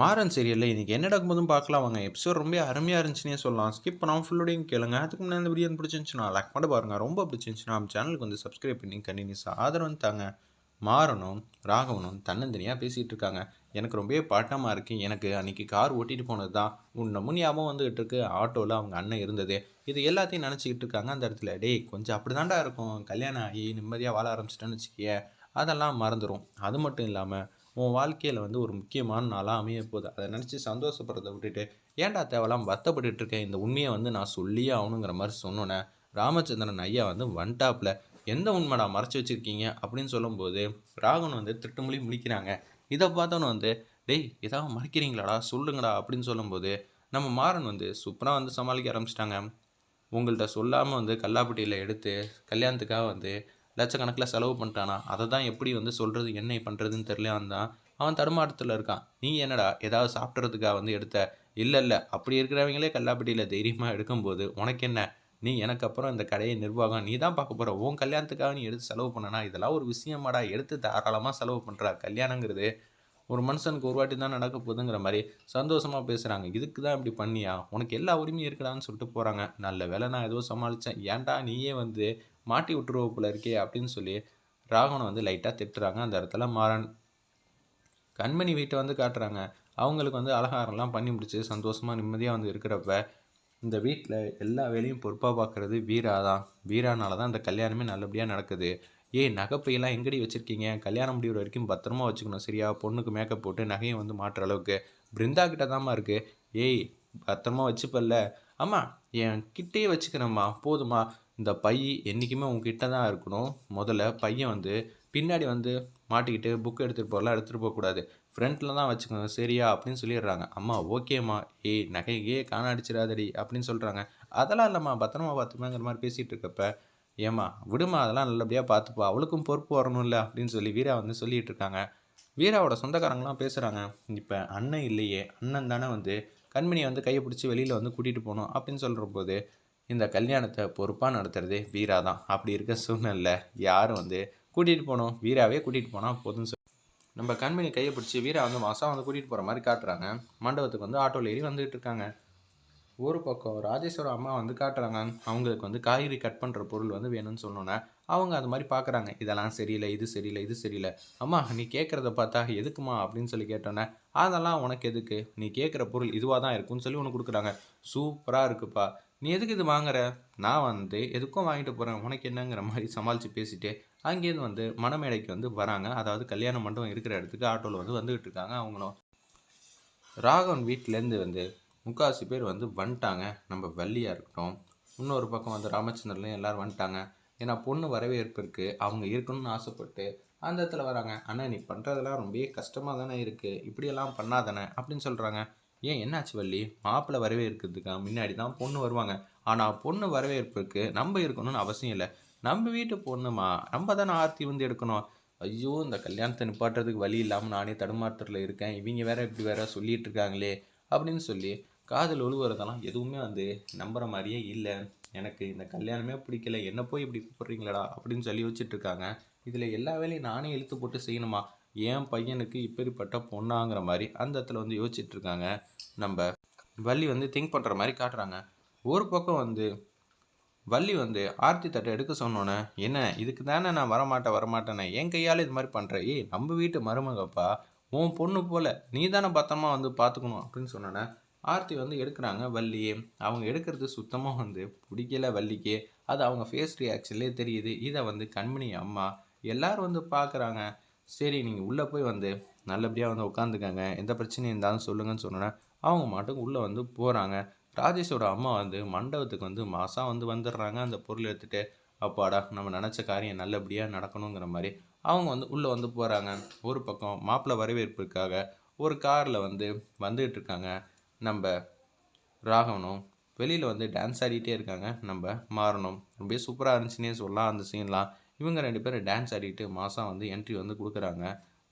மாறன் சீரியலில் இன்றைக்கி என்ன நடக்கும்போதும் பார்க்கலாம் வாங்க எபிசோட் ரொம்ப அருமையாக இருந்துச்சுன்னே சொல்லலாம். ஸ்கிப் பண்ணாமல் ஃபுல்லோடையும் கேளுங்க. அதுக்கு முன்னாடி இந்த வீடியோ பிடிச்சிருந்துச்சுன்னா லைக் பண்ணி பாருங்கள் ரொம்ப பிடிச்சிருந்துச்சுன்னா நம்ம சேனலுக்கு வந்து சப்ஸ்கிரைப் பண்ணி கண்டினியூஸாக ஆதரவு தாங்க. மாறனும் ராகவனும் தன்னந்தனியாக பேசிகிட்டு இருக்காங்க. எனக்கு ரொம்பவே பாட்டமாக இருக்குது எனக்கு அன்றைக்கி கார் ஓட்டிகிட்டு போனது தான் இன்னமும் ஞாபகம் வந்துகிட்டு இருக்கு. ஆட்டோவில் அவங்க அண்ணன் இருந்தது. இது எல்லாத்தையும் நினச்சிக்கிட்டு இருக்காங்க அந்த இடத்துல. டேய் கொஞ்சம் அப்படி தாண்டா இருக்கும். கல்யாணம் ஆகி நிம்மதியாக வாழ ஆரம்பிச்சிட்டேன்னு வச்சுக்கிய. அதெல்லாம் மறந்துடும் அது மட்டும் இல்லாமல் உன் வாழ்க்கையில் வந்து ஒரு முக்கியமான நாளாக அமைய போகுது அதை நினச்சி சந்தோஷப்படுறதை விட்டுட்டு ஏன்டா தேவலாம் வருத்தப்பட்டுட்டு இருக்கேன் இந்த உண்மையை வந்து நான் சொல்லியே ஆகணுங்கிற மாதிரி சொன்னோன்னே ராமச்சந்திரன் ஐயா வந்து வன்டாப்பில் எந்த உண்மைடா மறைச்சி வச்சுருக்கீங்க? அப்படின்னு சொல்லும்போது ராகவன் வந்து திட்டுமொழி முடிக்கிறாங்க இதை பார்த்தோன்னு வந்து டேய் ஏதாவது மறைக்கிறீங்களாடா? சொல்லுங்கடா. அப்படின்னு சொல்லும்போது நம்ம மாறன் வந்து சூப்பராக வந்து சமாளிக்க ஆரம்பிச்சிட்டாங்க. உங்கள்கிட்ட சொல்லாமல் வந்து கல்லாப்பட்டியில் எடுத்து கல்யாணத்துக்காக வந்து லட்சக்கணக்கில் செலவு பண்ணிட்டானா? அதை தான் எப்படி வந்து சொல்கிறது என்ன பண்ணுறதுன்னு தெரியல. தான் அவன் தடுமாற்றத்தில் இருக்கான். நீ என்னடா ஏதாவது சாப்பிட்றதுக்காக வந்து எடுத்த? இல்லை இல்லை. அப்படி இருக்கிறவங்களே கல்லாப்பட்டியில் தைரியமாக எடுக்கும்போது உனக்கு என்ன நீ எனக்கு அப்புறம் இந்த கடையை நிர்வாகம் நீ தான் பார்க்க போகிற உன் கல்யாணத்துக்காக நீ எடுத்து செலவு பண்ணனா? இதெல்லாம் ஒரு விஷயமாடா. எடுத்து தாராளமாக செலவு பண்ணுறா கல்யாணங்கிறது ஒரு மனுஷனுக்கு ஒரு வாட்டி தான் நடக்க போகுதுங்கிற மாதிரி சந்தோஷமாக பேசுகிறாங்க இதுக்கு தான் இப்படி பண்ணியா? உனக்கு எல்லா உரிமையும் இருக்கலான்னு சொல்லிட்டு போகிறாங்க நல்ல வேலை நான் ஏதோ சமாளித்தேன் ஏன்டா நீயே வந்து மாட்டி விட்டுருவ போல இருக்கே அப்படின்னு சொல்லி ராகவனை வந்து லைட்டாக திட்டுறாங்க. அந்த இடத்துல மாறன் கண்மணி வீட்டை வந்து காட்டுறாங்க. அவங்களுக்கு வந்து அலகாரம்லாம் பண்ணி முடிச்சு சந்தோஷமாக நிம்மதியாக வந்து இருக்கிறப்ப இந்த வீட்டில் எல்லா வேலையும் பொறுப்பாக பார்க்குறது வீரா தான் வீரானால தான் இந்த கல்யாணமே நல்லபடியாக நடக்குது. ஏய் நகைப்பையெல்லாம் எங்கடி வச்சுருக்கீங்க? கல்யாணம் முடிகிற வரைக்கும் பத்திரமா வச்சுக்கணும் சரியா? பொண்ணுக்கு மேக்கப் போட்டு நகையை வந்து மாற்றுற அளவுக்கு. பிருந்தா கிட்ட தாம்மா இருக்குது ஏய் பத்திரமா வச்சுப்பல்ல. ஆமாம் என் கிட்டேயே வச்சுக்கிறேம்மா. போதுமா இந்த பை என்றைக்குமே உங்ககிட்ட தான் இருக்கணும். முதல்ல பையன் வந்து பின்னாடி வந்து மாட்டிக்கிட்டு புக் எடுத்துகிட்டு போகலாம் எடுத்துகிட்டு போகக்கூடாது ஃப்ரண்ட்டில் தான் வச்சுக்கோங்க சரியா? அப்படின்னு சொல்லிடுறாங்க. அம்மா ஓகேம்மா ஏய் நகையே காணாடிச்சிடாதடி அப்படின்னு சொல்கிறாங்க அதெல்லாம் இல்லைம்மா பத்திரமா பார்த்துப்பேங்கிற மாதிரி பேசிகிட்டு இருக்கப்ப ஏம்மா விடுமா அதெல்லாம் நல்லபடியாக பார்த்துப்பா. அவளுக்கும் பொறுப்பு வரணும்ல அப்படின்னு சொல்லி வீரா வந்து சொல்லிகிட்டு இருக்காங்க. வீராவோட சொந்தக்காரங்களாம் பேசுகிறாங்க இப்போ அண்ணன் இல்லையே அண்ணன் தானே வந்து கண்மணியை வந்து கையை பிடிச்சி வெளியில் வந்து கூட்டிகிட்டு போகணும் அப்படின்னு சொல்கிற போது இந்த கல்யாணத்தை பொறுப்பாக நடத்துகிறதே வீரா தான் அப்படி இருக்க சூழ்நிலை யாரும் வந்து கூட்டிகிட்டு போகணும்? வீராவே கூட்டிகிட்டு போனால் போதும்னு சொல்லி. நம்ம கண்மணி கையை பிடிச்சி வீரா வந்து மாதம் வந்து கூட்டிகிட்டு போகிற மாதிரி காட்டுறாங்க. மண்டபத்துக்கு வந்து ஆட்டோவில் ஏறி வந்துகிட்டு இருக்காங்க. ஒரு பக்கம் ராஜேஸ்வர அம்மா வந்து காட்டுறாங்க. அவங்களுக்கு வந்து காய்கறி கட் பண்ணுற பொருள் வந்து வேணும்னு சொன்னோன்னே அவங்க அது மாதிரி பார்க்குறாங்க இதெல்லாம் சரியில்லை இது சரியில்லை இது சரியில்லை. அம்மா நீ கேட்குறத பார்த்தா எதுக்குமா அப்படின்னு சொல்லி கேட்டோன்னே அதெல்லாம் உனக்கு எதுக்கு? நீ கேட்குற பொருள் இதுவாக தான் இருக்குன்னு சொல்லி உனக்கு கொடுக்குறாங்க. சூப்பராக இருக்குப்பா. நீ எதுக்கு இது வாங்குற? நான் வந்து எதுக்கும் வாங்கிட்டு போகிறேன் உனக்கு என்னங்கிற மாதிரி சமாளித்து பேசிட்டு அங்கேருந்து வந்து மணமேடைக்கு வந்து வராங்க. அதாவது கல்யாண மண்டபம் இருக்கிற இடத்துக்கு ஆட்டோவில் வந்து வந்துக்கிட்டு இருக்காங்க அவங்களும். ராகவன் வீட்டிலேருந்து வந்து முக்கால்வாசி பேர் வந்து வந்துட்டாங்க. நம்ம வள்ளியாக இருக்கட்டும். இன்னொரு பக்கம் வந்து ராமச்சந்திரன்லையும் எல்லோரும் வந்துட்டாங்க. ஏன்னா பொண்ணு வரவேற்பு இருக்குது அவங்க இருக்கணும்னு ஆசைப்பட்டு அந்த இடத்துல வராங்க. ஆனால் நீ பண்ணுறதெல்லாம் ரொம்ப கஷ்டமாக தானே இருக்குது இப்படியெல்லாம் பண்ணாதானே அப்படின்னு சொல்கிறாங்க ஏன் என்னாச்சு வள்ளி? மாப்பிள்ளை வரவேற்கிறதுக்கா முன்னாடி தான் பொண்ணு வருவாங்க. ஆனால் பொண்ணு வரவேற்புக்கு நம்ம இருக்கணும்னு அவசியம் இல்லை. நம்ம வீட்டு பொண்ணுமா? நம்ம தானே ஆர்த்தி வந்து எடுக்கணும். ஐயோ இந்த கல்யாணத்தை நிப்பாட்டுறதுக்கு வழி இல்லாமல் நானே தடுமாற்றத்தில் இருக்கேன். இவங்க வேற இப்படி வேற சொல்லிட்டு இருக்காங்களே அப்படின்னு சொல்லி காதல் ஒழுவுறதெல்லாம் எதுவுமே வந்து நம்புகிற மாதிரியே இல்லை. எனக்கு இந்த கல்யாணமே பிடிக்கல. என்ன போய் இப்படி கூப்பிட்றீங்களடா அப்படின்னு சொல்லி வச்சுட்டு இருக்காங்க. இதில் எல்லா வேலையும் நானே இழுத்து போட்டு செய்யணுமா? என் பையனுக்கு இப்படிப்பட்ட பொண்ணாங்கிற மாதிரி அந்த இடத்துல வந்து யோசிச்சுட்டு இருக்காங்க நம்ம வள்ளி வந்து திங்க் பண்ணுற மாதிரி காட்டுறாங்க. ஒரு பக்கம் வந்து வள்ளி வந்து ஆர்த்தி தட்டை எடுக்க சொன்னோன்னே என்ன இதுக்கு தானே நான் வரமாட்டேன் வரமாட்டேனே என் கையால் இது மாதிரி பண்ணுறேன் ஏய் நம்ம வீட்டு மருமகப்பா உன் பொண்ணு போல் நீ தானே பத்திரமா வந்து பார்த்துக்கணும் அப்படின்னு சொன்னோன்னே ஆர்த்தி வந்து எடுக்கிறாங்க வள்ளியே. அவங்க எடுக்கிறது சுத்தமாக வந்து பிடிக்கல வள்ளிக்கு. அது அவங்க ஃபேஸ் ரியாக்ஷன்லேயே தெரியுது. இதை வந்து கண்மணி அம்மா எல்லோரும் வந்து பார்க்குறாங்க சரி நீங்கள் உள்ளே போய் வந்து நல்லபடியாக வந்து உட்காந்துக்கங்க எந்த பிரச்சனையும் இருந்தாலும் சொல்லுங்கன்னு சொன்னோன்னே அவங்க மாட்டுக்கு உள்ளே வந்து போகிறாங்க ராஜேஷோட அம்மா வந்து மண்டபத்துக்கு வந்து மாதம் வந்து வந்துடுறாங்க. அந்த பொருள் எடுத்துகிட்டு அப்பாடா நம்ம நினச்ச காரியம் நல்லபடியாக நடக்கணுங்கிற மாதிரி அவங்க வந்து உள்ளே வந்து போகிறாங்க ஒரு பக்கம் மாப்பிள்ளை வரவேற்புக்காக ஒரு காரில் வந்து வந்துகிட்டு இருக்காங்க. நம்ம ராகவனும் வெளியில் வந்து டான்ஸ் ஆடிட்டே இருக்காங்க. நம்ம மாறணும் அப்படியே சூப்பராக இருந்துச்சுன்னே சொல்லலாம். அந்த சீன்லாம் இவங்க ரெண்டு பேரும் டான்ஸ் ஆடிட்டு மாதம் வந்து என்ட்ரி வந்து கொடுக்குறாங்க.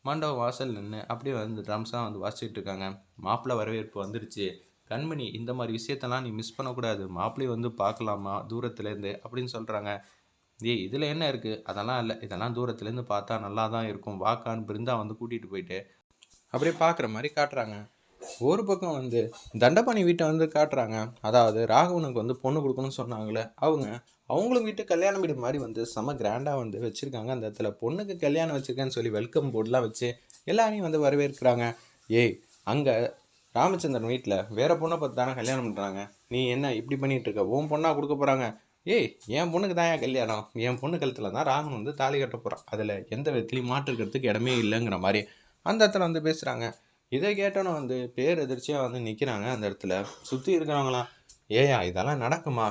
மண்டபம் வாசல் நின்று அப்படியே வந்து ட்ரம்ஸாக வந்து வாசிச்சுட்டு இருக்காங்க. மாப்பிள்ளை வரவேற்பு வந்துருச்சு. கண்மணி இந்த மாதிரி விஷயத்தெல்லாம் நீ மிஸ் பண்ணக்கூடாது. மாப்பிள்ளை வந்து பார்க்கலாமா? தூரத்துலேருந்து அப்படின்னு சொல்கிறாங்க ஏய் இதில் என்ன இருக்குது அதெல்லாம் இல்லை. இதெல்லாம் தூரத்துலேருந்து பார்த்தா நல்லா தான் இருக்கும் வாக்கான்னு பிருந்தா வந்து கூட்டிகிட்டு போயிட்டு அப்படியே பார்க்குற மாதிரி காட்டுறாங்க. ஒரு பக்கம் வந்து தண்டபாணி வீட்டை வந்து காட்டுறாங்க. அதாவது ராகவனுக்கு வந்து பொண்ணு கொடுக்கணும்னு சொன்னாங்களே அவங்க அவங்களும் வீட்டு கல்யாணம் வீடு மாதிரி வந்து செம கிராண்டாக வந்து வச்சுருக்காங்க. அந்த இடத்துல பொண்ணுக்கு கல்யாணம் வச்சுருக்கேன்னு சொல்லி வெல்கம் போர்டெலாம் வச்சு எல்லாரையும் வந்து வரவேற்கிறாங்க. ஏய் அங்கே ராமச்சந்திரன் வீட்டில் வேறு பொண்ணை பார்த்து தானே கல்யாணம் பண்ணுறாங்க நீ என்ன இப்படி பண்ணிகிட்டு இருக்க? உன் பொண்ணாக கொடுக்க போகிறாங்க ஏய் என் பொண்ணுக்கு தான் ஏன் கல்யாணம்? என் பொண்ணு கழுத்தில் தான் ராகவன் வந்து தாலி கட்ட போகிறான் அதில் எந்த விதத்துலையும் மாற்றுக்கிறதுக்கு இடமே இல்லைங்கிற மாதிரி அந்த இடத்துல வந்து பேசுகிறாங்க இதை கேட்டோன்னே வந்து பேர் எதிர்ச்சியாக வந்து நிற்கிறாங்க அந்த இடத்துல. சுற்றி இருக்கிறவங்களாம் ஏயா இதெல்லாம் நடக்குமா?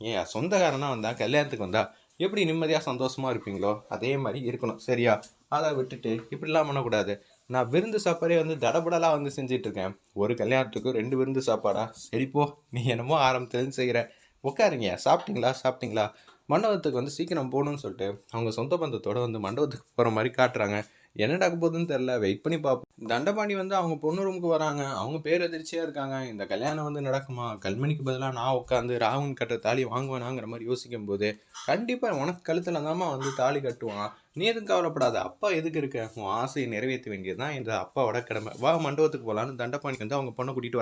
ஏயா சொந்தக்காரனா வந்தா கல்யாணத்துக்கு வந்தா எப்படி நிம்மதியாக சந்தோஷமாக இருப்பீங்களோ? அதே மாதிரி இருக்கணும் சரியா? அதை விட்டுட்டு இப்படிலாம் பண்ணக்கூடாது. நான் விருந்து சாப்பாடே வந்து தடபடலாக வந்து செஞ்சிட்ருக்கேன் ஒரு கல்யாணத்துக்கு ரெண்டு விருந்து சாப்பாடா? சரிப்போ நீ என்னமோ ஆரம்பத்துலேருந்து செய்கிற உட்காருங்க சாப்பிட்டீங்களா? சாப்பிட்டீங்களா? மண்டபத்துக்கு வந்து சீக்கிரம் போகணும்னு சொல்லிட்டு அவங்க சொந்த பந்தத்தோடு வந்து மண்டபத்துக்கு போகிற மாதிரி காட்டுறாங்க. என்ன நடக்க போகுதுன்னு தெரில வெயிட் பண்ணி பார்ப்போம் தண்டபாணி வந்து அவங்க பொண்ணு ரூமுக்கு வராங்க. அவங்க பேர் எதிர்ச்சியாக இருக்காங்க. இந்த கல்யாணம் வந்து நடக்குமா? கல்மணிக்கு பதிலாக நான் உட்காந்து ராகுன் கட்டுற தாலி வாங்குவேனாங்கிற மாதிரி யோசிக்கும் போது கண்டிப்பாக உனக்கு கழுத்தில் தாம்மா வந்து தாலி கட்டுவான். நீ எதுவும் கவலைப்படாத. அப்பா எதுக்கு இருக்க? உன் ஆசையை நிறைவேற்ற வேண்டியது தான் இந்த அப்பாவோட கடமை. வா மண்டபத்துக்கு போகலான்னு தண்டபாணி வந்து அவங்க பொண்ணை கூட்டிகிட்டு